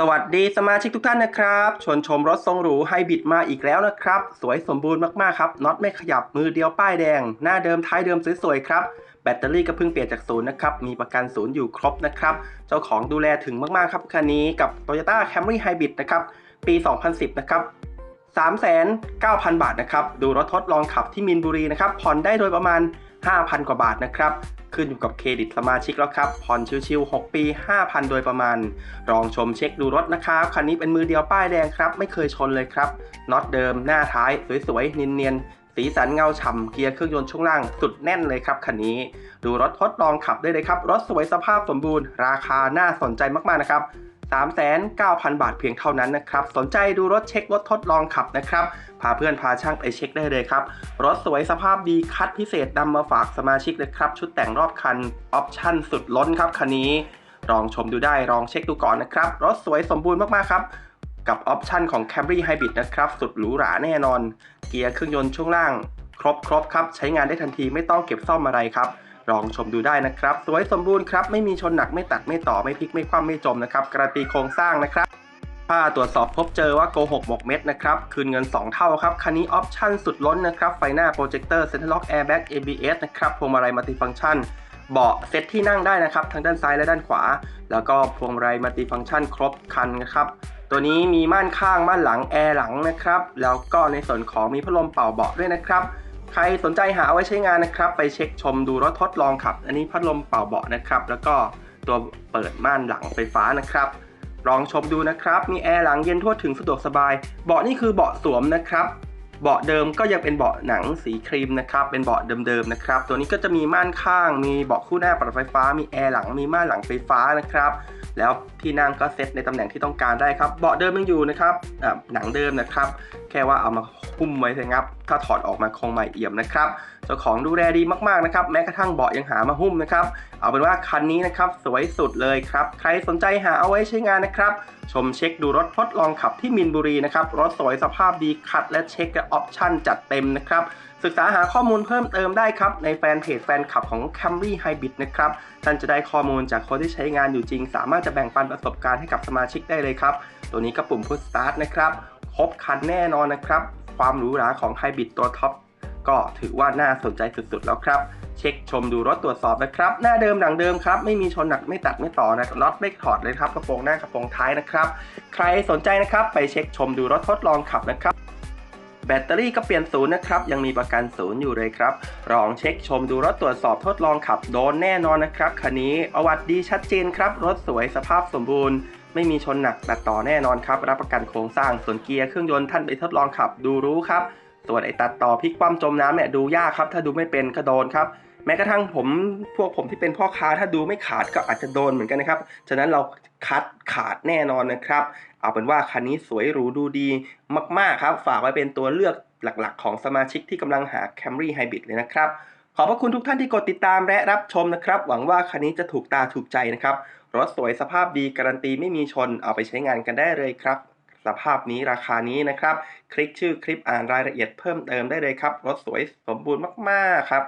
สวัสดีสมาชิกทุกท่านนะครับชวนชมรถทรงหรูไฮบริดมาอีกแล้วนะครับ สวยสมบูรณ์มากๆครับน็อตไม่ขยับมือเดียวป้ายแดง หน้าเดิมท้ายเดิมสวยๆครับ แบตเตอรี่ก็เพิ่งเปลี่ยนจากศูนย์นะครับ มีประกันศูนย์อยู่ครบนะครับ เจ้าของดูแลถึงมากๆครับคันนี้กับ Toyota Camry Hybrid นะครับ ปี 2010 นะครับ 3,900 บาทนะครับ ดูรถทดลองขับที่มินบุรีนะครับ ผ่อนได้โดยประมาณ 5,000 กว่าบาทนะครับ ขึ้นอยู่กับเครดิตสมาชิกแล้วครับ ผ่อนชิวๆ 6 ปี 5,000 โดยประมาณ ลองชมเช็คดูรถนะครับ คันนี้เป็นมือเดียวป้ายแดงครับ ไม่เคยชนเลยครับ น็อตเดิม หน้าท้าย สวยๆ เนียนๆ สีสันเงาฉ่ำ เกียร์เครื่องยนต์ช่วงล่างสุดแน่นเลยครับคันนี้ ดูรถทดลองขับได้เลยครับ รถสวยสภาพสมบูรณ์ ราคาน่าสนใจมากๆนะครับ 39,000 บาทเพียงเท่านั้นนะครับ สนใจดูรถเช็ครถทดลองขับนะครับ พาเพื่อนพาช่างไปเช็คได้เลยครับ รถสวยสภาพดีคัดพิเศษนำมาฝากสมาชิกเลยครับ ชุดแต่งรอบคัน ออปชั่นสุดล้นครับคันนี้ ลองชมดูได้ลองเช็คดูก่อนนะครับ รถสวยสมบูรณ์มากๆครับ กับออปชั่นของ Camry Hybrid นะครับ สุดหรูหราแน่นอน เกียร์เครื่องยนต์ช่วงล่าง ครบครบครับ ใช้งานได้ทันทีไม่ต้องเก็บซ่อมอะไรครับ ลองชมดูได้นะครับ สวยสมบูรณ์ครับ ไม่มีชนหนักไม่ตัดไม่ต่อไม่พลิกไม่คว่ำไม่จมนะครับการันตีโครงสร้างนะครับถ้าตรวจสอบพบเจอว่าโกหกหมกเม็ดนะครับ คืนเงิน 2 เท่าครับ คันนี้ออปชั่นสุดล้นนะครับ ไฟหน้าโปรเจคเตอร์เซ็นทรัลล็อกแอร์แบ็ก ABS นะครับ พวงมาลัยมัลติฟังก์ชัน เบาะเซตที่นั่งได้นะครับ ทั้งด้านซ้ายและด้านขวา แล้วก็พวงมาลัยมัลติฟังก์ชันครบคันนะครับ ตัวนี้มีม่านข้างม่านหลังแอร์หลังนะครับ แล้วก็ในส่วนของมีพัดลมเป่าเบาะด้วยนะครับ ใครสนใจหาเอาไว้ใช้งานนะครับ ไปเช็คชมดูรถทดลองขับ อันนี้พัดลมเป่าเบาะนะครับ แล้วก็ตัวเปิดม่านหลังไฟฟ้านะครับ ลองชมดูนะครับ มีแอร์หลังเย็นทั่วถึงสะดวกสบาย เบาะนี่คือเบาะสวมนะครับ เบาะเดิมก็ยังเป็นเบาะหนังสีครีมนะครับ เป็นเบาะเดิมๆนะครับ ตัวนี้ก็จะมีม่านข้าง มีเบาะคู่หน้าปรับไฟฟ้า มีแอร์หลัง มีม่านหลังไฟฟ้านะครับ แล้วที่นั่งก็เซตในตำแหน่งที่ต้องการได้ครับ เบาะเดิมยังอยู่นะครับหนังเดิมนะครับ แค่ว่าเอามาหุ้มไว้เถอะครับ ถ้าถอดออกมาคงใหม่เอี่ยมนะครับ เจ้าของดูแลดีมากๆนะครับ แม้กระทั่งเบาะยังหามาหุ้มนะครับ เอาเป็นว่าคันนี้นะครับสวยสุดเลยครับ ใครสนใจหาเอาไว้ใช้งานนะครับ ชมเช็คดูรถทดลองขับที่มินบุรีนะครับ รถสวยสภาพดีคัดและเช็คและออปชั่นจัดเต็มนะครับศึกษาหาข้อมูลเพิ่มเติมได้ครับ ในแฟนเพจแฟนคลับของ Camry Hybrid นะครับ ท่านจะได้ข้อมูลจากคนที่ใช้งานอยู่จริง สามารถจะแบ่งปันประสบการณ์ให้กับสมาชิกได้เลยครับ ตัวนี้ก็ปุ่ม Push Start นะครับ ครบคันแน่นอนนะครับ ความหรูหราของ Hybrid ตัวท็อปก็ถือว่าน่าสนใจสุดๆแล้วครับ เช็คชมดูรถตรวจสอบนะครับ หน้าเดิมหลังเดิมครับ ไม่มีชนหนักไม่ตัดไม่ต่อนะน็อตไม่ถอดเลยครับกระโปรงหน้ากระโปรงท้ายนะครับ ใครสนใจนะครับ ไปเช็คชมดูรถทดลองขับนะครับ แบตเตอรี่ก็เปลี่ยนศูนย์นะครับ ยังมีประกันศูนย์อยู่เลยครับลองเช็คชมดูรถตรวจสอบทดลองขับโดนแน่นอนนะครับคันนี้ประวัติดีชัดเจนครับ รถสวยสภาพสมบูรณ์ไม่มีชนหนักตัดต่อแน่นอนครับ รับประกันโครงสร้างส่วนเกียร์เครื่องยนต์ท่านไปทดลองขับดูรู้ครับส่วนไอ้ตัดต่อพลิกคว่ำจมน้ำเนี่ยดูยากครับ ถ้าดูไม่เป็นก็โดนครับ แม้กระทั่งผมพวกผมที่เป็นพ่อค้าถ้าดูไม่ขาดก็อาจจะโดนเหมือนกันนะครับ ฉะนั้นเราคัดขาดแน่นอนนะครับ เอาเป็นว่าคันนี้สวยหรูดูดีมากๆครับ ฝากไว้เป็นตัวเลือกหลักๆ ของสมาชิกที่กำลังหา Camry Hybrid เลยนะครับ ขอบพระคุณทุกท่านที่กดติดตามและรับชมนะครับ หวังว่าคันนี้จะถูกตาถูกใจนะครับ รถสวยสภาพดีการันตีไม่มีชนเอาไปใช้งานกันได้เลยครับสภาพนี้ราคานี้นะครับ คลิกชื่อคลิปอ่านรายละเอียดเพิ่มเติมได้เลยครับ รถสวยสมบูรณ์มาก ๆ ครับ